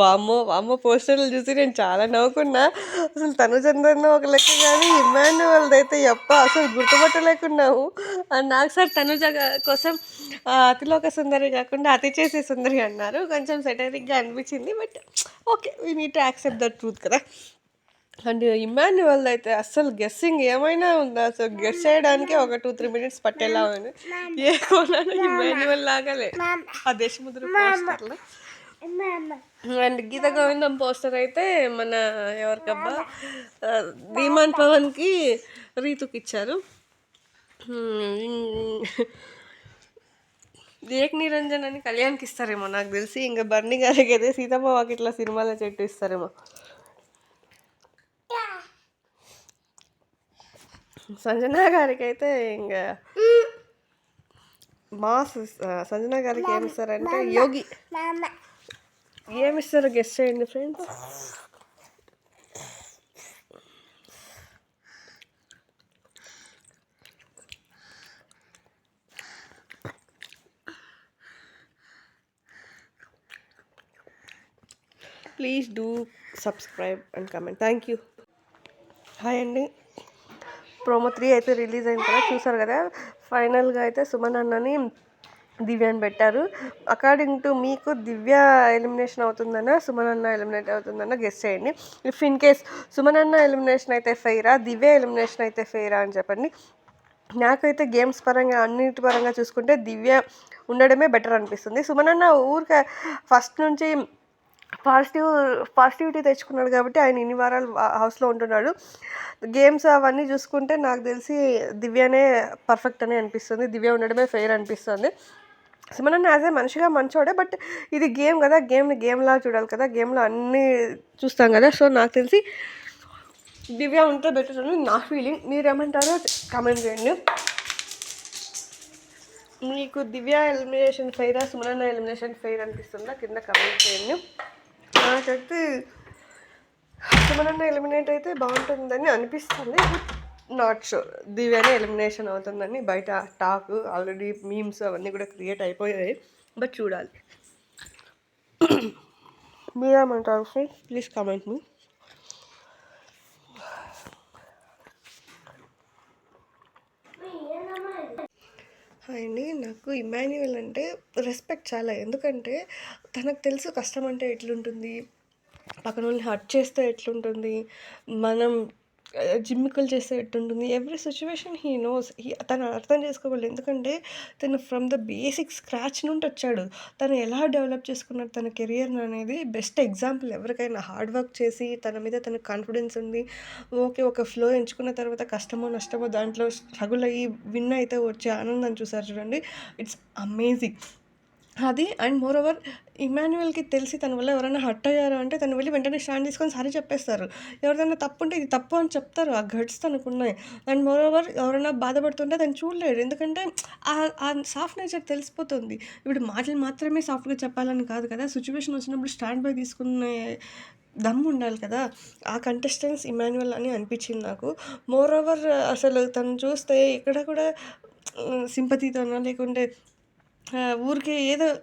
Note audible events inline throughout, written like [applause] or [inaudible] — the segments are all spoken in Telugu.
వామ్మో వామ్మ పోస్టర్లు చూసి నేను చాలా నవ్వుకున్నా. అసలు తనుజందరిలో ఒక లెక్క కానీ ఇమాన్యువల్ది అయితే ఎప్ప అసలు గుర్తుపట్టలేకున్నావు. నాకు సార్ తనుజ కోసం అతిలోక సుందరి కాకుండా అతి చేసే సుందరి అన్నారు. కొంచెం సెటరిక్గా అనిపించింది but okay we need to accept the truth కదా. అండ్ ఇమాన్యువల్ అయితే అస్సలు గెస్సింగ్ ఏమైనా ఉందా? అసలు గెస్ చేయడానికి ఒక టూ త్రీ మినిట్స్ పట్టేలా ఉంది. ఏ కోణాన ఇమాన్యువల్ లాగాలే. ఆ దేశముద్ర పోస్టర్లో. అండ్ గీత గోవిందం పోస్టర్ అయితే మన ఎవరికబ్బా? ధీమాన్ పవన్కి రీతుకి ఇచ్చారు. ఏక్ నిరంజన్ అని కళ్యాణ్కి ఇస్తారేమో నాకు తెలిసి. ఇంకా బర్నీ గారికి అయితే సీతమ్మ వాకిట్ల సినిమాల చెట్టు ఇస్తారేమో. సంజన గారికి అయితే ఇంకా మాస్ ఆ, సంజన గారికి ఏమి ఇస్తారంటే యోగి. ఏమి ఇస్తారో గెస్ట్ చేయండి friends? Please do subscribe and comment thank you hi అండి ప్రోమో త్రీ అయితే రిలీజ్ అయిన తర్వాత చూసారు కదా? ఫైనల్గా అయితే సుమన్ అన్నని దివ్యాని పెట్టారు. అకార్డింగ్ టు మీకు దివ్య ఎలిమినేషన్ అవుతుందన్నా సుమన్ అన్న ఎలిమినేట్ అవుతుందన్న గెస్ట్ చేయండి. ఇఫ్ ఇన్ కేస్ సుమన్ అన్న ఎలిమినేషన్ అయితే ఫెయిరా దివ్య ఎలిమినేషన్ అయితే ఫెయిరా అని చెప్పండి. నాకైతే గేమ్స్ పరంగా అన్నిటి పరంగా చూసుకుంటే దివ్య ఉండడమే బెటర్ అనిపిస్తుంది. సుమన్ అన్న ఊరికే ఫస్ట్ నుంచి పాజిటివ్ పాజిటివిటీ తెచ్చుకున్నాడు కాబట్టి ఆయన ఇన్ని వారాలు హౌస్లో ఉంటున్నాడు. గేమ్స్ అవన్నీ చూసుకుంటే నాకు తెలిసి దివ్యనే పర్ఫెక్ట్ అని అనిపిస్తుంది. దివ్య ఉండడమే ఫెయిర్ అనిపిస్తుంది. సుమనన్న యాజ్ ఏ మనిషిగా మంచోడే బట్ ఇది గేమ్ కదా గేమ్ని గేమ్లా చూడాలి కదా గేమ్లో అన్నీ చూస్తాం కదా. సో నాకు తెలిసి దివ్య ఉంటే బెటర్ అని నా ఫీలింగ్. మీరేమంటారో కామెంట్ చేయండి. మీకు దివ్య ఎలిమినేషన్ ఫెయిరా సుమనన్న ఎలిమినేషన్ ఫెయిర్ అనిపిస్తుందా? కింద కమెంట్ చేయండి. నాకైతే సుమనన్న ఎలిమినేట్ అయితే బాగుంటుందని అనిపిస్తుంది. నాట్ షూర్ దివ్యనే ఎలిమినేషన్ అవుతుందని బయట టాక్ ఆల్రెడీ మీమ్స్ అవన్నీ కూడా క్రియేట్ అయిపోయాయి. బట్ చూడాలి. [coughs] మీరేమంటారు? ఫ్రెండ్స్ ప్లీజ్ కామెంట్ మీ హాయ్ అండి నాకు ఇమాన్యువల్ అంటే రెస్పెక్ట్ చాలా. ఎందుకంటే తనకు తెలుసు కష్టం అంటే ఎట్లుంటుంది పక్కన వాళ్ళని హర్ట్ చేస్తే ఎట్లుంటుంది మనం జిమ్మికలు చేసేట్టు ఉంటుంది every situation he knows he తను అర్థం చేసుకోగలడు ఎందుకంటే తను ఫ్రమ్ ద బేసిక్ స్క్రాచ్ నుండి వచ్చాడు. తను ఎలా డెవలప్ చేసుకున్నాడు? తన కెరియర్ అనేది బెస్ట్ ఎగ్జాంపుల్ ఎవరికైనా. హార్డ్ వర్క్ చేసి తన మీద తన కాన్ఫిడెన్స్ ఉంది. ఓకే ఒక ఫ్లో ఎంచుకున్న తర్వాత కష్టమో నష్టమో దాంట్లో స్ట్రగుల్ అయ్యి విన్ అయితే వచ్చే ఆనందం చూసారు చూడండి. ఇట్స్ అమేజింగ్ అది అండ్ మోర్ ఓవర్ ఇమాన్యువల్కి తెలిసి తన వల్ల ఎవరైనా హర్ట్ అయ్యారు అంటే తను వెళ్ళి వెంటనే స్టాండ్ తీసుకొని సరే చెప్పేస్తారు. ఎవరిదైనా తప్పు ఉంటే ఇది తప్పు అని చెప్తారు. ఆ గట్స్ తనకు ఉన్నాయి అండ్ మోర్ ఓవర్ ఎవరైనా బాధపడుతుంటే తను చూడలేడు. ఎందుకంటే ఆ- సాఫ్ట్ నేచర్ తెలిసిపోతుంది. ఇప్పుడు మాటలు మాత్రమే సాఫ్ట్గా చెప్పాలని కాదు కదా. సిచ్యువేషన్ వచ్చినప్పుడు స్టాండ్ బై తీసుకునే దమ్ ఉండాలి కదా. ఆ కంటెస్టెన్స్ ఇమాన్యువల్ అని అనిపించింది నాకు. మోర్ ఓవర్ అసలు తను చూస్తే ఇక్కడ కూడా సింపతితోనో లేకుంటే ఊరికే ఏదో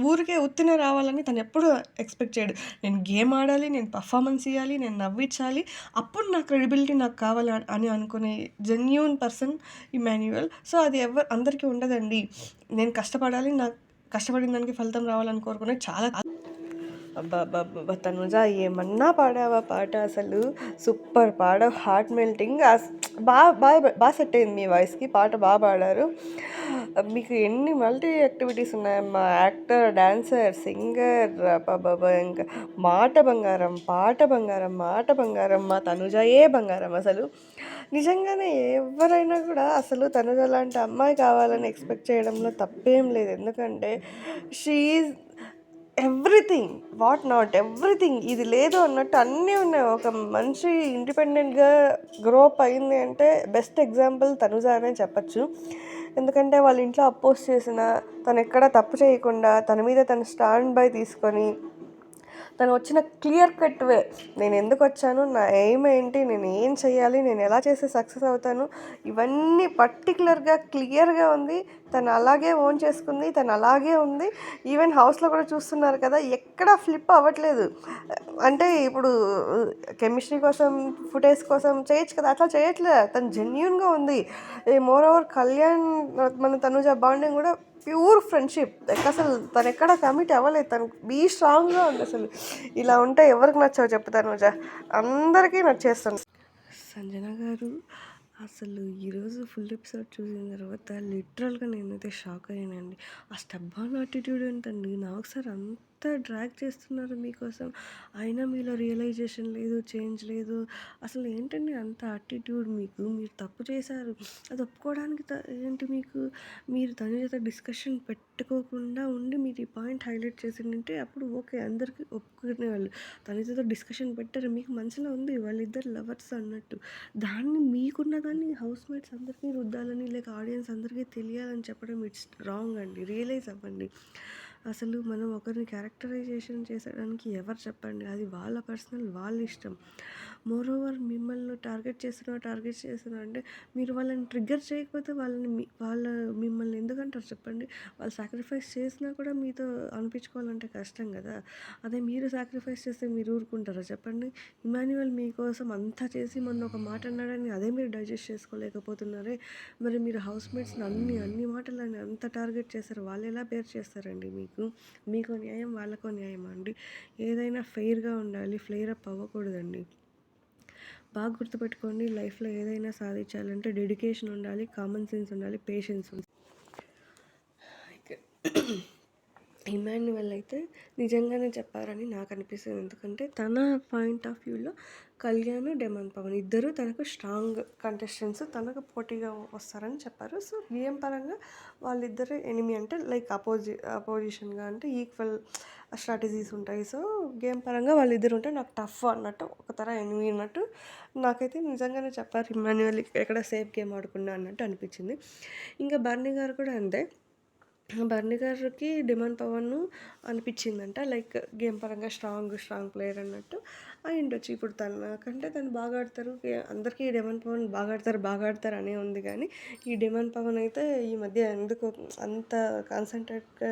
ఊరికే ఉత్తినే రావాలని తను ఎప్పుడు ఎక్స్పెక్ట్ చేయడు. నేను గేమ్ ఆడాలి నేను పర్ఫార్మెన్స్ ఇవ్వాలి నేను నవ్వించాలి అప్పుడు నా క్రెడిబిలిటీ నాకు కావాలి అని- అని అనుకునే జెన్యున్ పర్సన్ ఇమాన్యువల్ సో అది ఎవరు అందరికీ ఉండదండి. నేను కష్టపడాలి నాకు కష్టపడిన దానికి ఫలితం రావాలని కోరుకునే చాలా తనుజ ఏమన్నా పాడావా పాట అసలు? సూపర్ పాడ హార్ట్ మెల్టింగ్ బాగా బాగా బాగా సెట్ అయింది మీ వాయిస్కి పాట బాగా పాడారు. మీకు ఎన్ని మల్టీ యాక్టివిటీస్ ఉన్నాయమ్మా? యాక్టర్ డాన్సర్ సింగర్ బాబా ఇంకా మాట బంగారం పాట బంగారం మాట బంగారం మా తనుజయే బంగారం అసలు. నిజంగానే ఎవరైనా కూడా అసలు తనుజ లాంటి అమ్మాయి కావాలని ఎక్స్పెక్ట్ చేయడంలో తప్పేం లేదు. ఎందుకంటే she everything what not everything. ఇది లేదు అన్నట్టు అన్నీ ఉన్నాయి. ఒక మనిషి ఇండిపెండెంట్గా గ్రో అప్ అయింది అంటే బెస్ట్ ఎగ్జాంపుల్ తనుజ అనే చెప్పచ్చు. ఎందుకంటే వాళ్ళ ఇంట్లో అపోజ్ చేసిన తను ఎక్కడ తప్పు చేయకుండా తన మీద తను స్టాండ్ బై తీసుకొని తను వచ్చిన క్లియర్ కట్ వే. నేను ఎందుకు వచ్చాను? నా ఎయిమ్ ఏంటి? నేను ఏం చేయాలి నేను ఎలా చేస్తే సక్సెస్ అవుతాను? ఇవన్నీ పర్టికులర్గా క్లియర్గా ఉంది. తను అలాగే ఓన్ చేసుకుంది. తను అలాగే ఉంది. ఈవెన్ హౌస్లో కూడా చూస్తున్నారు కదా ఎక్కడా ఫ్లిప్ అవ్వట్లేదు. అంటే ఇప్పుడు కెమిస్ట్రీ కోసం ఫుటేజ్ కోసం చేయొచ్చు కదా? అట్లా చేయట్లేదు తను జెన్యున్గా ఉంది. మోర్ ఓవర్ కళ్యాణ్ మన తనుజ బాండింగ్ కూడా ప్యూర్ ఫ్రెండ్షిప్. అసలు తను ఎక్కడ కమిట్ అవ్వలేదు. తను బీ స్ట్రాంగ్గా ఉంది అసలు. ఇలా ఉంటే ఎవరికి నచ్చవు చెప్తాను అందరికీ నచ్చేస్తాను సంజన గారు అసలు ఈరోజు ఫుల్ ఎపిసోడ్ చూసిన తర్వాత లిటరల్గా నేనైతే షాక్ అయ్యానండి. ఆ స్టబ్బాన్ ఆటిట్యూడ్ ఏంటండి? నాకు సార్ అంత డ్రాగ్ చేస్తున్నారు మీకోసం. అయినా మీలో రియలైజేషన్ లేదు చేంజ్ లేదు. అసలు ఏంటండి అంత యాటిట్యూడ్ మీకు? మీరు తప్పు చేశారు. అది ఒప్పుకోవడానికి త- ఏంటి మీకు? మీరు తన చేత డిస్కషన్ పెట్టుకోకుండా ఉండి మీరు ఈ పాయింట్ హైలైట్ చేసిందంటే అప్పుడు ఓకే అందరికీ ఒప్పుకునేవాళ్ళు. తన చేత డిస్కషన్ పెట్టారు. మీకు మనసులో ఉంది వాళ్ళిద్దరు లవర్స్ అన్నట్టు. దాన్ని మీకున్న దాన్ని హౌస్ మేట్స్ అందరికీ రుద్దాలని లేక ఆడియన్స్ అందరికీ తెలియాలని చెప్పడం ఇట్స్ రాంగ్ అండి. రియలైజ్ అవ్వండి. అసలు మనం ఒకరిని క్యారెక్టరైజేషన్ చేసడానికి ఎవరు చెప్పండి? అది వాళ్ళ పర్సనల్ వాళ్ళ ఇష్టం. మోరోవర్ మిమ్మల్ని టార్గెట్ చేస్తున్నా టార్గెట్ చేస్తున్నా అంటే మీరు వాళ్ళని ట్రిగ్గర్ చేయకపోతే వాళ్ళని వాళ్ళ మిమ్మల్ని ఎందుకంటారు చెప్పండి? వాళ్ళు సాక్రిఫైస్ చేసినా కూడా మీతో అనిపించుకోవాలంటే కష్టం కదా. అదే మీరు సాక్రిఫైస్ చేస్తే మీరు ఊరుకుంటారా చెప్పండి? ఇమాన్యువల్ మీకోసం అంతా చేసి మొన్న ఒక మాట అన్నాడని అదే మీరు డైజెస్ట్ చేసుకోలేకపోతున్నారే. మరి మీరు హౌస్ మేట్స్ని అన్ని అన్ని మాటలని అంత టార్గెట్ చేస్తారు వాళ్ళు ఎలా బేర్ చేస్తారండి మీకు? మీకు న్యాయం వాళ్ళకు న్యాయం అండి? ఏదైనా ఫెయిర్గా ఉండాలి ఫ్లేర్ అప్ అవ్వకూడదండి. బాగా గుర్తుపెట్టుకోండి లైఫ్లో ఏదైనా సాధించాలంటే డెడికేషన్ ఉండాలి కామన్ సెన్స్ ఉండాలి పేషెన్స్ ఉండాలి. ఇమాన్యువల్ అయితే నిజంగానే చెప్పారని నాకు అనిపిస్తుంది. ఎందుకంటే తన పాయింట్ ఆఫ్ వ్యూలో కళ్యాణ్ డెమన్ పవన్ ఇద్దరు తనకు స్ట్రాంగ్ కంటెస్టెంట్స్. తనకు పోటీగా వస్తారని చెప్పారు. సో గేమ్ పరంగా వాళ్ళిద్దరు ఎనిమి అంటే లైక్ అపోజి అపోజిషన్గా అంటే ఈక్వల్ స్ట్రాటజీస్ ఉంటాయి. సో గేమ్ పరంగా వాళ్ళిద్దరు ఉంటే నాకు టఫ్ అన్నట్టు ఒక తర ఎనిమి అన్నట్టు నాకైతే నిజంగానే చెప్పారు. ఇమాన్యువల్ ఎక్కడ సేఫ్ గేమ్ ఆడుకున్నా అన్నట్టు అనిపించింది. ఇంకా బర్నీ గారు కూడా అంతే. బర్నీ గారికి డిమాండ్ పవన్ అనిపించిందంట లైక్ గేమ్ పరంగా స్ట్రాంగ్ స్ట్రాంగ్ ప్లేయర్ అన్నట్టు. అయి ఇప్పుడు ఇప్పుడు తనకంటే తను బాగా ఆడతారు. అందరికీ అందరికీ డెమన్ పవన్ బాగా ఆడతారు బాగా ఆడతారు అనే ఉంది కానీ ఈ డెమన్ పవన్ అయితే ఈ మధ్య ఎందుకు అంత కాన్సన్ట్రేట్గా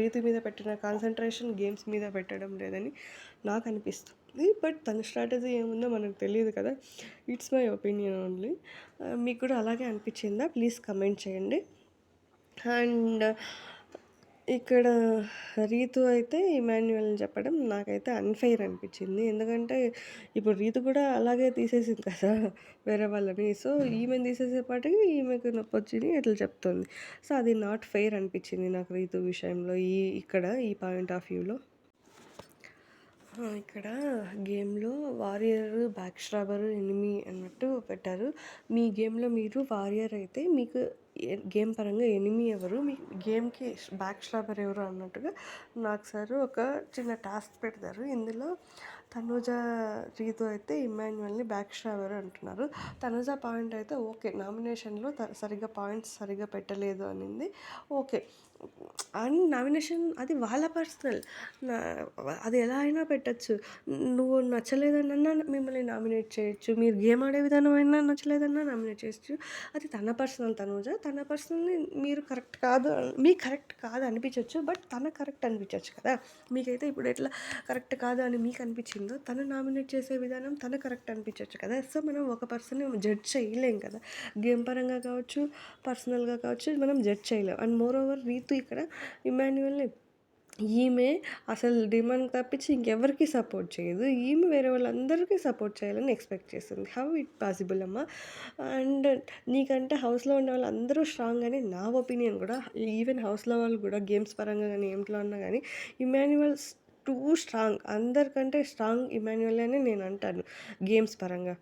రీతి మీద పెట్టిన కాన్సన్ట్రేషన్ గేమ్స్ మీద పెట్టడం లేదని నాకు అనిపిస్తుంది. బట్ తన స్ట్రాటజీ ఏముందో మనకు తెలియదు కదా. ఇట్స్ మై ఒపీనియన్ ఓన్లీ మీకు కూడా అలాగే అనిపించిందా? ప్లీజ్ కమెంట్ చేయండి. అండ్ ఇక్కడ రీతు అయితే ఇమాన్యువల్ చెప్పడం నాకైతే అన్ఫెయిర్ అనిపించింది. ఎందుకంటే ఇప్పుడు రీతు కూడా అలాగే తీసేసింది కదా వేరే వాళ్ళని. సో ఈమెను తీసేసేపాటికి ఈమెకు నొప్పి వచ్చింది ఇట్లా చెప్తుంది. సో అది నాట్ ఫెయిర్ అనిపించింది నాకు రీతు విషయంలో ఈ ఇక్కడ ఈ పాయింట్ ఆఫ్ వ్యూలో. ఇక్కడ గేమ్లో వారియర్ బ్యాక్ స్ట్రాబర్ ఎనిమి అన్నట్టు పెట్టారు. మీ గేమ్లో మీరు వారియర్ అయితే మీకు గేమ్ పరంగా ఎనిమి ఎవరు? మీ గేమ్కి బ్యాక్ స్ట్రాబర్ ఎవరు అన్నట్టుగా నాకు సార్ ఒక చిన్న టాస్క్ పెడతారు. ఇందులో తనూజ రీతో అయితే ఇమాన్యువల్ని బ్యాక్ స్ట్రాబర్ అంటున్నారు. తనూజ పాయింట్ అయితే ఓకే. నామినేషన్లో త సరిగ్గా పాయింట్స్ సరిగ్గా పెట్టలేదు అనింది. ఓకే. అండ్ నామినేషన్ అది వాళ్ళ పర్సనల్. నా అది ఎలా అయినా పెట్టచ్చు. నువ్వు నచ్చలేదన్నా మిమ్మల్ని నామినేట్ చేయొచ్చు. మీరు గేమ్ ఆడే విధానం అయినా నచ్చలేదన్నా నామినేట్ చేయొచ్చు. అది తన పర్సనల్ తనూజ. తన పర్సనల్ని మీరు కరెక్ట్ కాదు మీకు కరెక్ట్ కాదు అనిపించవచ్చు బట్ తన కరెక్ట్ అనిపించవచ్చు కదా. మీకైతే ఇప్పుడు ఎట్లా కరెక్ట్ కాదు అని మీకు అనిపించిందో తను నామినేట్ చేసే విధానం తన కరెక్ట్ అనిపించవచ్చు కదా. సో మనం ఒక పర్సన్ జడ్జ్ చేయలేం కదా. గేమ్ పరంగా కావచ్చు పర్సనల్గా కావచ్చు మనం జడ్జ్ చేయలేం. అండ్ మోర్ ఓవర్ రీతు ఇక్కడ ఇమాన్యువల్ని ఈమె అసలు డిమాండ్ తప్పించి ఇంకెవరికి సపోర్ట్ చేయదు. ఈమె వేరే వాళ్ళందరికీ సపోర్ట్ చేయాలని ఎక్స్పెక్ట్ చేస్తుంది. హౌ ఇట్ పాసిబుల్ అమ్మ? అండ్ నీకంటే హౌస్లో ఉన్న వాళ్ళందరూ స్ట్రాంగ్ అని నా ఒపీనియన్ కూడా. ఈవెన్ హౌస్లో వాళ్ళు కూడా గేమ్స్ పరంగా కానీ ఏంట్లో ఉన్నా కానీ ఇమాన్యువల్స్ టూ స్ట్రాంగ్. అందరికంటే స్ట్రాంగ్ ఇమాన్యువల్ అని నేను అంటాను గేమ్స్ పరంగా.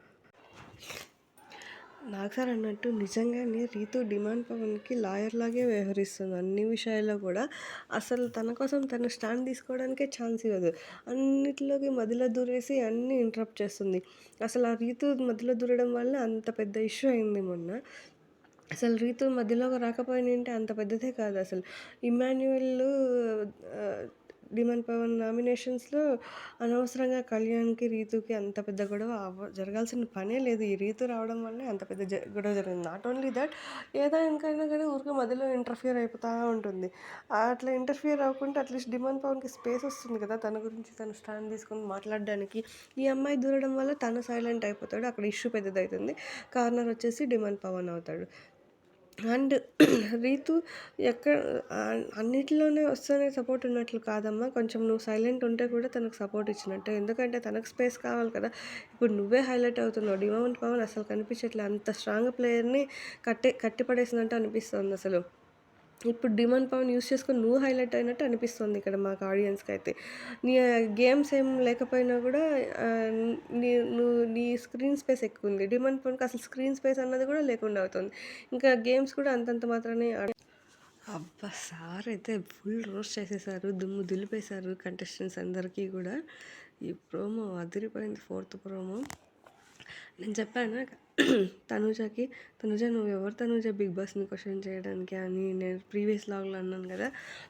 నాకు సార్ అన్నట్టు నిజంగానే రీతు డిమాండ్ పవన్కి లాయర్ లాగే వ్యవహరిస్తుంది. అన్ని విషయాల్లో కూడా అసలు తన కోసం తను స్టాండ్ తీసుకోవడానికే ఛాన్స్ ఇవ్వదు. అన్నిటిలోకి మధ్యలో దూరేసి అన్నీ ఇంటరప్ట్ చేస్తుంది. అసలు ఆ రీతు మధ్యలో దూరడం వల్ల అంత పెద్ద ఇష్యూ అయింది మొన్న. అసలు రీతు మధ్యలోకి రాకపోయినంటే అంత పెద్దదే కాదు అసలు. ఇమాన్యువల్ డిమాండ్ పవన్ నామినేషన్స్‌లో అనవసరంగా కళ్యాణ్‌కి, రీతుకి అంత పెద్ద గొడవ అవ్వ జరగాల్సిన పనే లేదు. ఈ రీతు రావడం వల్లే అంత పెద్ద జ గొడవ జరిగింది. నాట్ ఓన్లీ దట్ ఏదైనా కానీ గానీ ఊరికే మధ్యలో ఇంటర్ఫియర్ అయిపోతా ఉంటుంది. అట్లా ఇంటర్ఫియర్ అవ్వకుండా అట్‌లీస్ట్ డిమాండ్ పవన్‌కి స్పేస్ వస్తుంది కదా! తన గురించి తను స్టాండ్ తీసుకొని మాట్లాడడానికి. ఈ అమ్మాయి దూరడం వల్ల తను సైలెంట్ అయిపోతాడు. అక్కడ ఇష్యూ పెద్దదయితుంది. కార్నర్ వచ్చేసి డిమాండ్ పవన్ అవుతాడు. అండ్ రీతు ఎక్కడ అన్నిటిలోనే వస్తేనే సపోర్ట్ ఉన్నట్లు కాదమ్మా. కొంచెం నువ్వు సైలెంట్ ఉంటే కూడా తనకు సపోర్ట్ ఇచ్చినట్టే. ఎందుకంటే తనకు స్పేస్ కావాలి కదా! ఇప్పుడు నువ్వే హైలైట్ అవుతున్నావు. డిమాండ్ పవన్ అసలు కనిపించట్లే. అంత స్ట్రాంగ్ ప్లేయర్‌ని కట్టి కట్టిపడేసినట్టు అనిపిస్తుంది అసలు. ఇప్పుడు డిమాండ్ పవన్ యూస్ చేసుకొని నువ్వు హైలైట్ అయినట్టు అనిపిస్తుంది ఇక్కడ మాకు ఆడియన్స్కి అయితే నీ గేమ్స్ ఏం లేకపోయినా కూడా నీ నువ్వు నీ స్క్రీన్ స్పేస్ ఎక్కువ ఉంది డిమాండ్ పవన్‌కి అసలు స్క్రీన్ స్పేస్ అన్నది కూడా లేకుండా అవుతుంది. ఇంకా గేమ్స్ కూడా అంతంత మాత్రమే అబ్బా! సార్ అయితే ఫుల్ రోస్ట్ చేసేసారు. దుమ్ము దులిపేశారు కంటెస్టెంట్స్ అందరికీ కూడా. ఈ ప్రోమో అదిరిపోయింది ఫోర్త్ ప్రోమో. నేను చెప్పాను తనూజకి, "తనూజ నువ్వెవరు తనూజ బిగ్ బాస్‌ని క్వశ్చన్ చేయడానికి" అని నేను ప్రీవియస్ లాగ్లో అన్నాను కదా!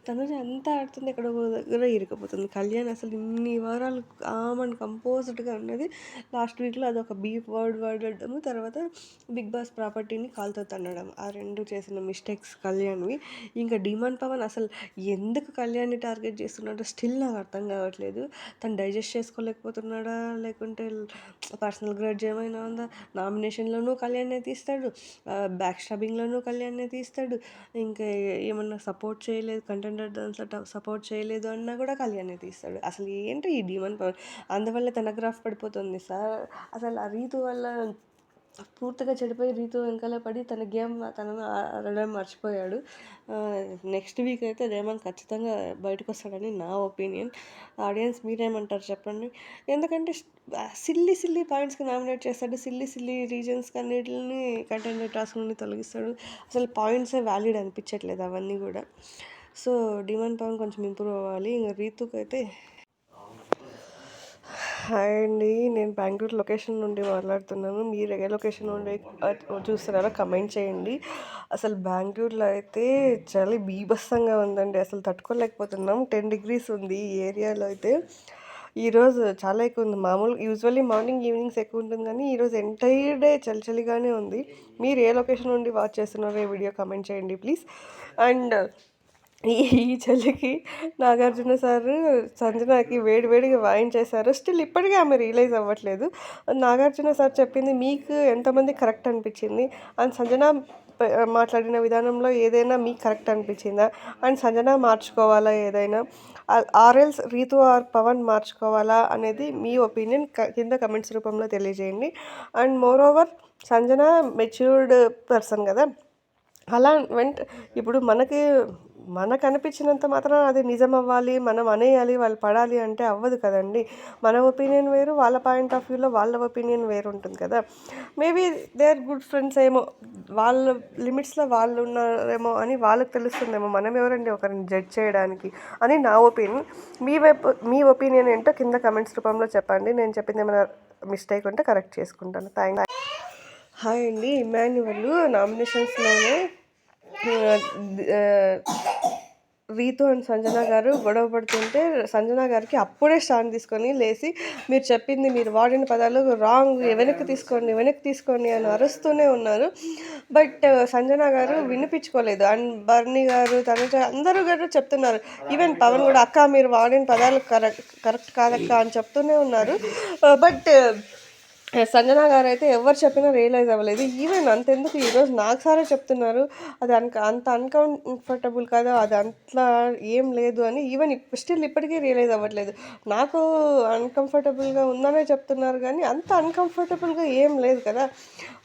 తనూజ ఎంత ఆడుతుంది ఎక్కడో దగ్గర ఇరికపోతుంది కళ్యాణ్ అసలు ఇన్ని వారాలు కామ్ అండ్ కంపోజ్డ్‌గా ఉన్నది. లాస్ట్ వీక్‌లో అదొక బీప్ వర్డ్ వాడడము, తర్వాత బిగ్ బాస్ ప్రాపర్టీని కాల్తో తన్నడం. ఆ రెండు చేసిన మిస్టేక్స్ కళ్యాణ్‌వి. ఇంకా డిమాండ్ పవన్ అసలు ఎందుకు కళ్యాణ్‌ని టార్గెట్ చేస్తున్నాడో స్టిల్ నాకు అర్థం కావట్లేదు. తను డైజెస్ట్ చేసుకోలేకపోతున్నాడా? లేకుంటే పర్సనల్ గ్రేడ్ ఏమైనా ఉందా? నామినేషన్ నామినేషన్‌లోనూ కళ్యాణ్‌నే తీస్తాడు. బ్యాక్ స్టాబింగ్‌లోనూ కళ్యాణ్‌నే తీస్తాడు. ఇంకా ఏమన్నా సపోర్ట్ చేయలేదు కంటెండర్ దాంట్లో సపోర్ట్ చేయలేదు అన్నా కూడా కళ్యాణ్‌నే తీస్తాడు. అసలు ఏంటో ఈ డిమాండ్ అందువల్ల తన గ్రాఫ్ పడిపోతుంది సార్. అసలు ఆ రీతు వల్ల పూర్తిగా చెడిపోయి రీతు వెనకాల పడి తన గేమ్ తనను ఆడడం మర్చిపోయాడు. నెక్స్ట్ వీక్ అయితే రేమన్ ఖచ్చితంగా బయటకొస్తాడని నా ఒపీనియన్. ఆడియన్స్ మీరేమంటారు చెప్పండి? ఎందుకంటే సిల్లీ సిల్లీ పాయింట్స్‌కి నామినేట్ చేస్తాడు. సిల్లీ సిల్లీ రీజన్స్‌కి అన్నిటిని కంటెంట్ టాస్క్ నుండి తొలగిస్తాడు. అసలు పాయింట్సే వ్యాలిడ్ అనిపించట్లేదు అవన్నీ కూడా. సో, డిమాండ్ పవన్ కొంచెం ఇంప్రూవ్ అవ్వాలి. ఇంకా రీతుకైతే హాయ్ అండి. నేను బెంగళూరు లొకేషన్ నుండి మాట్లాడుతున్నాను. మీరు ఏ లొకేషన్ నుండి చూస్తున్నారో కమెంట్ చేయండి. అసలు బెంగళూరులో అయితే చలి బీభత్సంగా ఉందండి. అసలు తట్టుకోలేకపోతున్నాం. 10 డిగ్రీస్ ఉంది ఈ ఏరియాలో అయితే. ఈరోజు చాలా ఎక్కువ ఉంది. మామూలు యూజువల్లీ మార్నింగ్, ఈవినింగ్స్ ఎక్కువ ఉంటుంది కానీ ఈరోజు ఎంటైర్ డే చలి చలిగానే ఉంది. మీరు ఏ లొకేషన్ నుండి వాచ్ చేస్తున్నారో ఈ వీడియో కమెంట్ చేయండి ప్లీజ్. అండ్ ఈ ఈ చలికి నాగార్జున సారు సంజనకి వేడి వేడిగా వాయించేశారు. స్టిల్ ఇప్పటికీ ఆమె రియలైజ్ అవ్వట్లేదు. నాగార్జున సార్ చెప్పింది మీకు ఎంతమంది కరెక్ట్ అనిపించింది? అండ్ సంజన మాట్లాడిన విధానంలో ఏదైనా మీకు కరెక్ట్ అనిపించిందా? అండ్ సంజన మార్చుకోవాలా ఏదైనా? ఆర్ఎల్స్ రీతు ఆర్ పవన్ మార్చుకోవాలా అనేది మీ ఒపీనియన్ కింద కమెంట్స్ రూపంలో తెలియజేయండి. And moreover Sanjana matured person కదా! అలా వెంట్ ఇప్పుడు మనకి మనకు అనిపించినంత మాత్రం అది నిజం అవ్వాలి. మనం అనేయాలి, వాళ్ళు పడాలి అంటే అవ్వదు కదండి మన ఒపీనియన్ వేరు. వాళ్ళ పాయింట్ ఆఫ్ వ్యూలో వాళ్ళ ఒపీనియన్ వేరు ఉంటుంది కదా! Maybe they are good friends ఏమో! వాళ్ళ లిమిట్స్‌లో వాళ్ళు ఉన్నారేమో అని వాళ్ళకి తెలుస్తుందేమో. మనం ఎవరండి ఒకరిని జడ్జ్ చేయడానికి అని నా ఒపీనియన్. మీ వైపు మీ ఒపీనియన్ ఏంటో కింద కమెంట్స్ రూపంలో చెప్పండి. నేను చెప్పింది ఏమైనా మిస్టేక్ ఉంటే కరెక్ట్ చేసుకుంటాను. థ్యాంక్ హాయ్ అండి. ఇమాన్యువల్ నామినేషన్స్‌లోనే రీతు అండ్ సంజన గారు గొడవ పడుతుంటే సంజన గారికి అప్పుడే స్టాండ్ తీసుకొని లేచి మీరు చెప్పింది మీరు వాడిన పదాలు రాంగ్ వెనక్కి తీసుకోండి వెనక్కి తీసుకోండి అని అరుస్తూనే ఉన్నారు. బట్ సంజన గారు వినిపించుకోలేదు. అండ్ బర్నీ గారు, తనుజ అందరూ గారు చెప్తున్నారు. ఈవెన్ పవన్ కూడా అక్క మీరు వాడిన పదాలు కరెక్ట్ కరెక్ట్ కాదక్క అని చెప్తూనే ఉన్నారు. బట్ సంజన అయితే ఎవరు చెప్పినా రియలైజ్ అవ్వలేదు. ఈవెన్ అంతెందుకు ఈరోజు నాకు సారే చెప్తున్నారు. అది అన్క అంత అన్‌కంఫర్టబుల్ కదా! అది అంత ఏం లేదు అని ఈవెన్ స్టిల్ ఇప్పటికీ రియలైజ్ అవ్వట్లేదు. నాకు అన్‌కంఫర్టబుల్‌గా ఉందనే చెప్తున్నారు కానీ అంత అన్‌కంఫర్టబుల్‌గా ఏం లేదు కదా!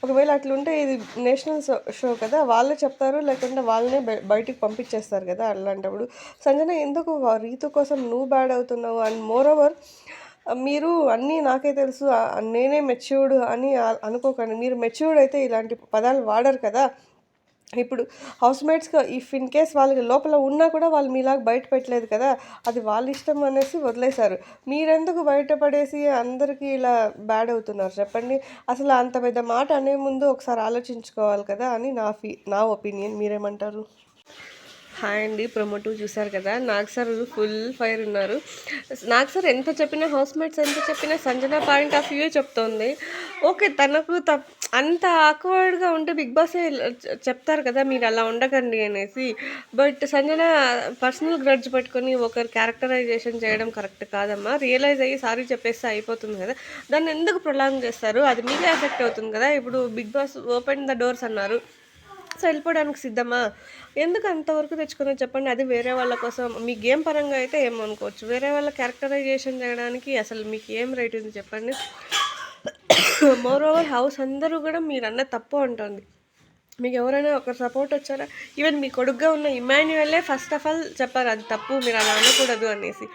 ఒకవేళ అట్లుంటే ఇది నేషనల్ షో కదా! వాళ్ళే చెప్తారు. లేకుంటే వాళ్ళనే బయటికి పంపించేస్తారు కదా! అలాంటప్పుడు సంజన ఎందుకు రీతు కోసం నువ్వు బ్యాడ్ అవుతున్నావు? అండ్ మోర్ ఓవర్ మీరు అన్నీ నాకే తెలుసు నేనే మెచ్యూర్డ్ అని అనుకోకండి. మీరు మెచ్యూర్డ్ అయితే ఇలాంటి పదాలు వాడరు కదా! ఇప్పుడు హౌస్ మేట్స్గా ఇఫ్ ఇన్ కేస్ వాళ్ళకి లోపల ఉన్నా కూడా వాళ్ళు మీలాగా బయట పెట్టలేదు కదా! అది వాళ్ళ ఇష్టం అనేసి వదిలేశారు. మీరెందుకు బయటపడేసి అందరికీ ఇలా బ్యాడ్ అవుతున్నారు చెప్పండి? అసలు అంత పెద్ద మాట అనే ముందు ఒకసారి ఆలోచించుకోవాలి కదా! అని నా ఫీ నా ఒపీనియన్. మీరేమంటారు? హాయ్ అండి ప్రొమో టూ చూసారు కదా? నాగ్ సార్ ఫుల్ ఫైర్ ఉన్నారు. నాగ్ సార్ ఎంత చెప్పినా హౌస్ మేట్స్ ఎంత చెప్పినా సంజన పాయింట్ ఆఫ్ వ్యూ చెప్తోంది. ఓకే తనకు తప్ అంత ఆక్వర్డ్గా ఉంటే బిగ్ బాస్ చెప్తారు కదా మీరు అలా ఉండకండి అనేసి. బట్ సంజన పర్సనల్ గ్రడ్జ్ పెట్టుకొని ఒకరు క్యారెక్టరైజేషన్ చేయడం కరెక్ట్ కాదమ్మా. రియలైజ్ అయ్యి సారీ చెప్పేస్తే అయిపోతుంది కదా. దాన్ని ఎందుకు ప్రొలాంగ్ చేస్తారు? అది మీకే ఎఫెక్ట్ అవుతుంది కదా. ఇప్పుడు Bigg Boss open the doors అన్నారు. బాక్స్ వెళ్ళిపోవడానికి సిద్ధమా? ఎందుకు అంతవరకు తెచ్చుకున్నా చెప్పండి. అది వేరే వాళ్ళ కోసం. మీ గేమ్ పరంగా అయితే ఏమనుకోవచ్చు? వేరే వాళ్ళ క్యారెక్టరైజేషన్ చేయడానికి అసలు మీకు ఏం రైట్ ఉంది చెప్పండి. మోర్ ఓవర్ హౌస్ అందరూ కూడా మీరు తప్పు అంటుంది. మీకు ఎవరైనా ఒకరు సపోర్ట్ వచ్చారా? ఈవెన్ మీ కొడుగ్గా ఉన్న ఇమాన్యువల్లే ఫస్ట్ ఆఫ్ ఆల్ చెప్పారు అది తప్పు మీరు అలా అనకూడదు అనేసి.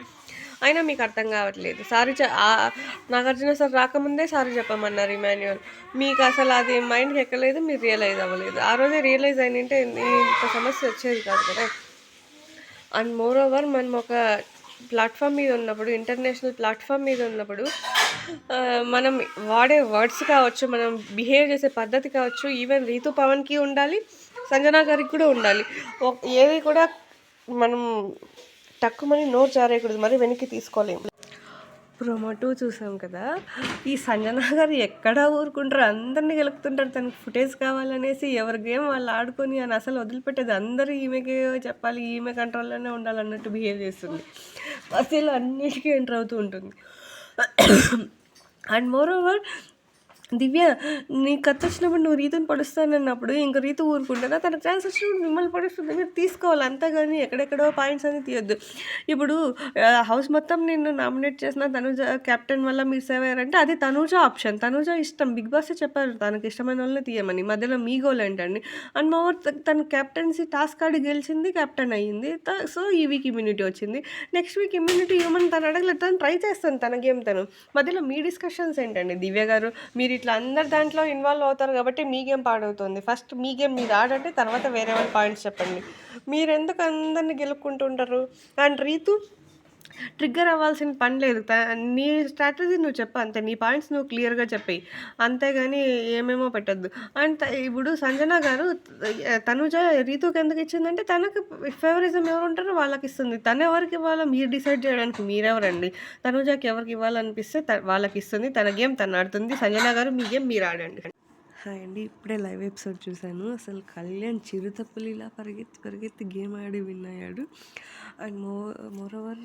అయినా మీకు అర్థం కావట్లేదు. సారీ నాగార్జున సార్ రాకముందే సారీ చెప్పమన్నారు ఇమాన్యువల్ మీకు అసలు అది మైండ్కి ఎక్కలేదు మీరు రియలైజ్ అవ్వలేదు. ఆ రోజే రియలైజ్ అయినంటే ఇంత సమస్య వచ్చేది కాదు కదా. అండ్ మోర్ ఓవర్ మనం ఒక ప్లాట్ఫామ్ మీద ఉన్నప్పుడు ఇంటర్నేషనల్ ప్లాట్ఫామ్ మీద ఉన్నప్పుడు మనం వాడే వర్డ్స్ కావచ్చు మనం బిహేవ్ చేసే పద్ధతి కావచ్చు ఈవెన్ రీతు పవన్కి ఉండాలి సంజనా గారికి కూడా ఉండాలి. ఏది కూడా మనం టక్కుమని నోరు జారేయకూడదు మరి వెనక్కి తీసుకోలేము ప్రొమోటో చూసాం కదా. ఈ సంజన గారు ఎక్కడ ఊరుకుంటారు? అందరినీ గెలుపుతుంటారు. తనకి ఫుటేజ్ కావాలనేసి ఎవరి గేమ్ వాళ్ళు ఆడుకొని అని అసలు వదిలిపెట్టేది అందరూ ఈమెకే చెప్పాలి ఈమె కంట్రోల్లోనే ఉండాలన్నట్టు బిహేవ్ చేస్తుంది. అసలు అన్నిటికీ ఎంటర్ అవుతూ ఉంటుంది. అండ్ మోర్ ఓవర్ దివ్య నీ కత్తి వచ్చినప్పుడు నువ్వు రీతుని పడుస్తానన్నప్పుడు ఇంక రీతు ఊరుకుంటారా తన ఛాన్స్ వచ్చినప్పుడు మిమ్మల్ని పడుస్తుంది. మీరు తీసుకోవాలి. అంతేగాని ఎక్కడెక్కడో పాయింట్స్ అని తీయొద్దు. ఇప్పుడు హౌస్ మొత్తం నేను నామినేట్ చేసిన తనుజ కెప్టెన్ వల్ల మీరు సేవ్ అయ్యారంటే అది తనుజ ఆప్షన్. తనుజ ఇష్టం. బిగ్ బాస్ చెప్పారు తనకి ఇష్టమైన వాళ్ళని తీయమని. మధ్యలో మీ గోల్ ఏంటండి? అండ్ మోర్ తన కెప్టెన్సీ టాస్క్ ఆడి గెలిచింది కెప్టెన్ అయ్యింది. సో ఈ వీక్ ఇమ్యూనిటీ వచ్చింది. నెక్స్ట్ వీక్ ఇమ్యూనిటీ ఇవ్వమని తను అడగలేదు. తను ట్రై చేస్తాను. తన గేమ్ తను? మధ్యలో మీ డిస్కషన్స్ ఏంటండి? దివ్య గారు మీరు ఇట్లా అందరు దాంట్లో ఇన్వాల్వ్ అవుతారు కాబట్టి మీ గేమ్ పాడవుతుంది. ఫస్ట్ మీ గేమ్ మీరు ఆడండి తర్వాత వేరే వాళ్ళ పాయింట్స్ చెప్పండి. మీరు ఎందుకు అందరిని గెలుపుకుంటుంటారు? అండ్ రీతు ట్రిగ్గర్ అవ్వాల్సిన పని లేదు. త- నీ స్ట్రాటజీ నువ్వు చెప్పు అంతే. నీ పాయింట్స్ నువ్వు క్లియర్గా చెప్పి అంతేగాని ఏమేమో పెట్టద్దు. అండ్ ఇప్పుడు సంజన గారు తనుజ రీతుకి ఎందుకు ఇచ్చిందంటే తనకు ఫేవరిజం ఎవరు ఉంటారో వాళ్ళకి ఇస్తుంది. తను ఎవరికి ఇవ్వాలో మీరు డిసైడ్ చేయడానికి మీరెవరండి? తనుజకి ఎవరికి ఇవ్వాలనిపిస్తే వాళ్ళకి ఇస్తుంది. తన గేమ్ తను ఆడుతుంది. సంజన గారు మీ గేమ్ మీరు ఆడండి. హాయ్ అండి. ఇప్పుడే లైవ్ ఎపిసోడ్ చూశాను. అసలు కళ్యాణ్ చిరుతపులిలా పరిగెత్తి పరిగెత్తి గేమ్ ఆడి విన్ అయ్యాడు. అండ్ మో మోరోవర్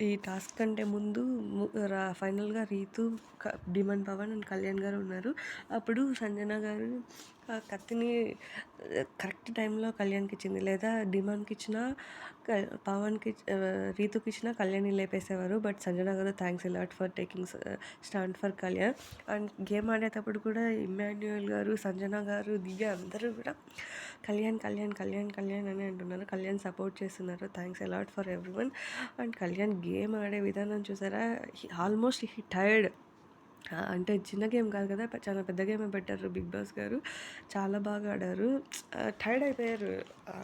ఈ టాస్క్ కంటే ముందు ఫైనల్గా రీతు డిమాండ్ పవన్ అండ్ కళ్యాణ్ గారు ఉన్నారు. అప్పుడు సంజన గారు కత్తిని కరెక్ట్ టైంలో కళ్యాణ్కి ఇచ్చింది లేదా డిమాండ్కి ఇచ్చిన పవన్కి రీతుకి ఇచ్చిన కళ్యాణ్ని లేపేసేవారు. బట్ సంజన గారు thanks a lot for taking stand for Kalyan. And game ఆడేటప్పుడు కూడా ఇమాన్యుయల్ గారు సంజన గారు దివ్య అందరూ కూడా కళ్యాణ్ కళ్యాణ్ కళ్యాణ్ కళ్యాణ్ అని అంటున్నారు. కళ్యాణ్ సపోర్ట్ చేస్తున్నారు. Thanks a lot for everyone and Kalyan game ఆడే విధానం చూసారా? Almost he tired. అంటే చిన్న గేమ్ కాదు కదా చాలా పెద్ద గేమే పెట్టారు బిగ్ బాస్ గారు. చాలా బాగా ఆడారు. టైర్డ్ అయిపోయారు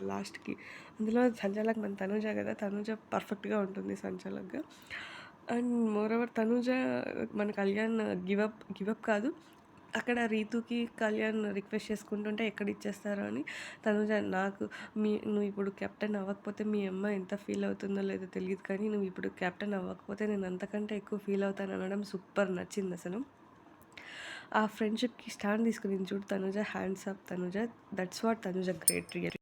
లాస్ట్కి. అందులో సంచాలక్ మన తనుజ కదా తనుజ పర్ఫెక్ట్గా ఉంటుంది సంచాలక్గా. అండ్ మోర్ ఓవర్ తనుజ మన కళ్యాణ్ గివప్ గివప్ కాదు. అక్కడ రీతుకి కళ్యాణ్ రిక్వెస్ట్ చేసుకుంటుంటే ఎక్కడ ఇచ్చేస్తారో అని తనుజ నాకు మీ నువ్వు ఇప్పుడు కెప్టెన్ అవ్వకపోతే మీ అమ్మ ఎంత ఫీల్ అవుతుందో లేదో తెలియదు కానీ నువ్వు ఇప్పుడు కెప్టెన్ అవ్వకపోతే నేను అంతకంటే ఎక్కువ ఫీల్ అవుతాను అనడం సూపర్ నచ్చింది అసలు. ఆ ఫ్రెండ్షిప్కి స్టాండ్ తీసుకుని చూడు Tanuja hands up Tanuja that's what Tanuja great real